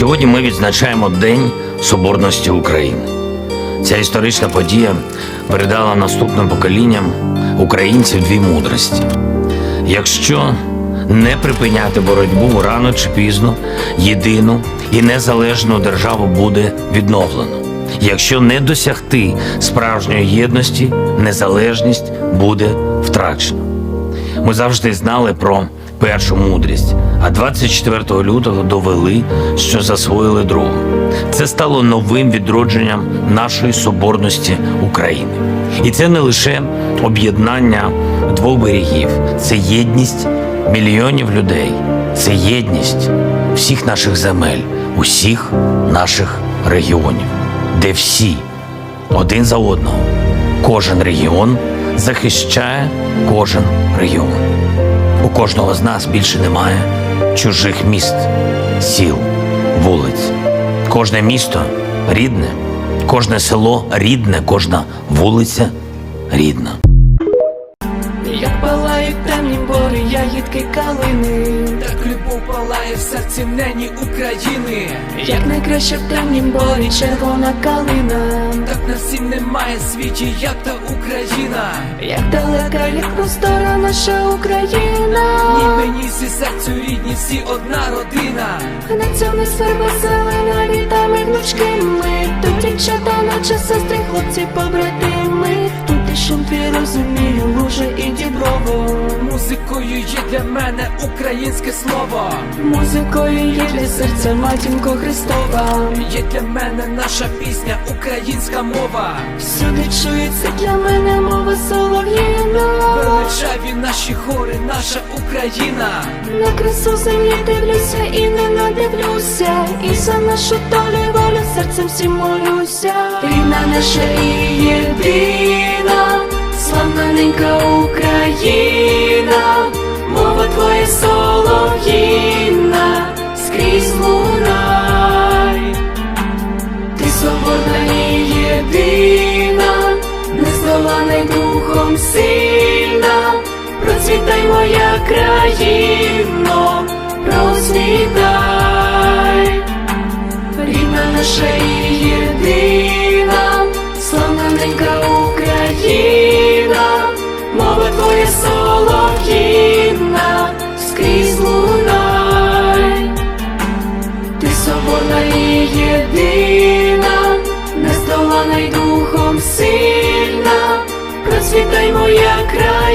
Сьогодні ми відзначаємо День Соборності України. Ця історична подія передала наступним поколінням українців дві мудрості. Якщо не припиняти боротьбу рано чи пізно, єдину і незалежну державу буде відновлено. Якщо не досягти справжньої єдності, незалежність буде втрачена. Ми завжди знали про першу мудрість, а 24 лютого довели, що засвоїли другу. Це стало новим відродженням нашої соборності України. І це не лише об'єднання двох берегів, це єдність мільйонів людей, це єдність всіх наших земель, усіх наших регіонів, де всі один за одного. Кожен регіон захищає кожен регіон. Кожного з нас більше немає чужих міст, сіл, вулиць. Кожне місто рідне, кожне село рідне, кожна вулиця рідна. Як палають темні бори, ягідки калини, палає в серці нені України. як найкраще в темнім борі червона калина, Так на всім немає світі, як та Україна. як далека, як простора наша Україна, Ні мені всі серцю рідні, всі одна родина. на цьому сферба зелена літами внучки ми Тут дівчата, наче сестри, хлопці, побратими І шум розумію, луже і діброво Музикою є для мене українське слово. Музикою є для серця матінко Христова Є для мене наша пісня, українська мова. Всюди чується для мене мова солов'їна Величаві наші хори, наша Україна. На красу землі дивлюся і не надивлюся І за нашу долю волю серцем всім молюся Рідна наша і єдина ненька Україна Мова твоя солов'їна Скрізь лунай. Ти соборна і єдина, нездолана й духом сильна, процвітай моя країно, процвітай, солов'їна, скрізь лунай. Ти соборна і єдина, нездолана й духом сильна, процвітай моя країна,